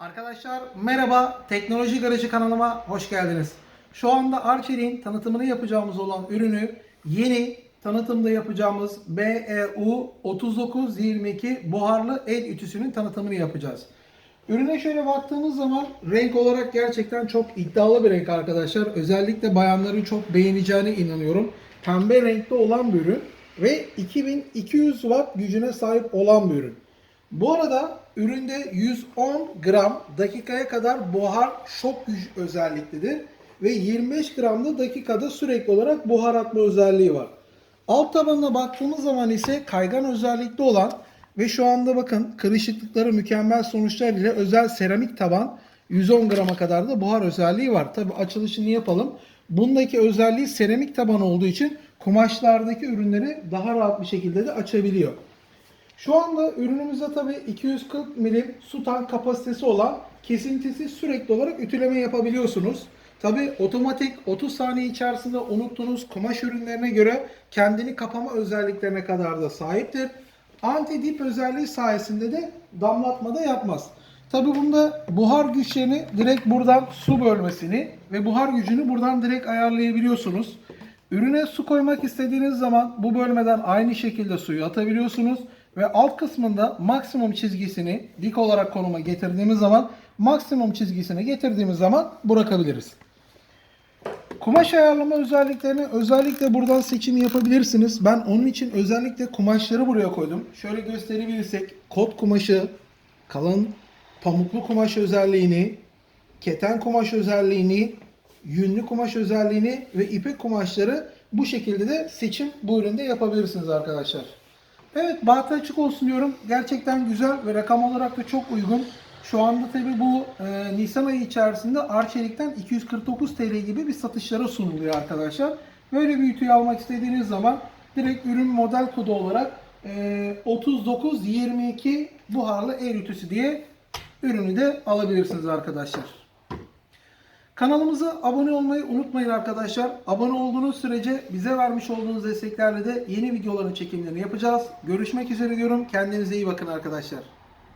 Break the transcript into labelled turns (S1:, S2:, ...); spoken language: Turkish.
S1: Arkadaşlar merhaba, Teknoloji Garajı kanalıma hoş geldiniz. Şu anda Arçelik'in tanıtımını yapacağımız olan ürünü yeni tanıtımda yapacağımız BEU 3922 buharlı el ütüsünün tanıtımını yapacağız. Ürüne şöyle baktığımız zaman renk olarak gerçekten çok iddialı bir renk arkadaşlar. Özellikle bayanların çok beğeneceğine inanıyorum. Pembe renkte olan bir ürün ve 2200 watt gücüne sahip olan bir ürün. Bu arada üründe 110 gram dakikaya kadar buhar şok güç özelliklidir ve 25 gram da dakikada sürekli olarak buhar atma özelliği var. Alt tabanına baktığımız zaman ise kaygan özellikli olan ve şu anda bakın kırışıklıkları mükemmel sonuçlar ile özel seramik taban 110 grama kadar da buhar özelliği var. Tabi açılışını yapalım. Bundaki özelliği seramik taban olduğu için kumaşlardaki ürünleri daha rahat bir şekilde de açabiliyor. Şu anda ürünümüzde tabi 240 milim su tank kapasitesi olan kesintisiz sürekli olarak ütüleme yapabiliyorsunuz. Tabi otomatik 30 saniye içerisinde unuttuğunuz kumaş ürünlerine göre kendini kapama özelliklerine kadar da sahiptir. Anti dip özelliği sayesinde de damlatma da yapmaz. Tabi bunda buhar güçlerini direkt buradan su bölmesini ve buhar gücünü buradan direkt ayarlayabiliyorsunuz. Ürüne su koymak istediğiniz zaman bu bölmeden aynı şekilde suyu atabiliyorsunuz ve alt kısmında maksimum çizgisini dik olarak konuma getirdiğimiz zaman maksimum çizgisine getirdiğimiz zaman bırakabiliriz. Kumaş ayarlama özelliklerini özellikle buradan seçim yapabilirsiniz. Ben onun için özellikle kumaşları buraya koydum. Şöyle gösterebilirsek kot kumaşı, kalın pamuklu kumaş özelliğini, keten kumaş özelliğini, yünlü kumaş özelliğini ve ipek kumaşları bu şekilde de seçim bu üründe yapabilirsiniz arkadaşlar. Evet bahtı açık olsun diyorum. Gerçekten güzel ve rakam olarak da çok uygun. Şu anda tabi bu e, Nisan ayı içerisinde Arçelik'ten 249 TL gibi bir satışlara sunuluyor arkadaşlar. Böyle bir ütüyü almak istediğiniz zaman direkt ürün model kodu olarak e, 3922 buharlı el ütüsü diye ürünü de alabilirsiniz arkadaşlar. Kanalımıza abone olmayı unutmayın arkadaşlar. Abone olduğunuz sürece bize vermiş olduğunuz desteklerle de yeni videoların çekimlerini yapacağız. Görüşmek üzere diyorum. Kendinize iyi bakın arkadaşlar.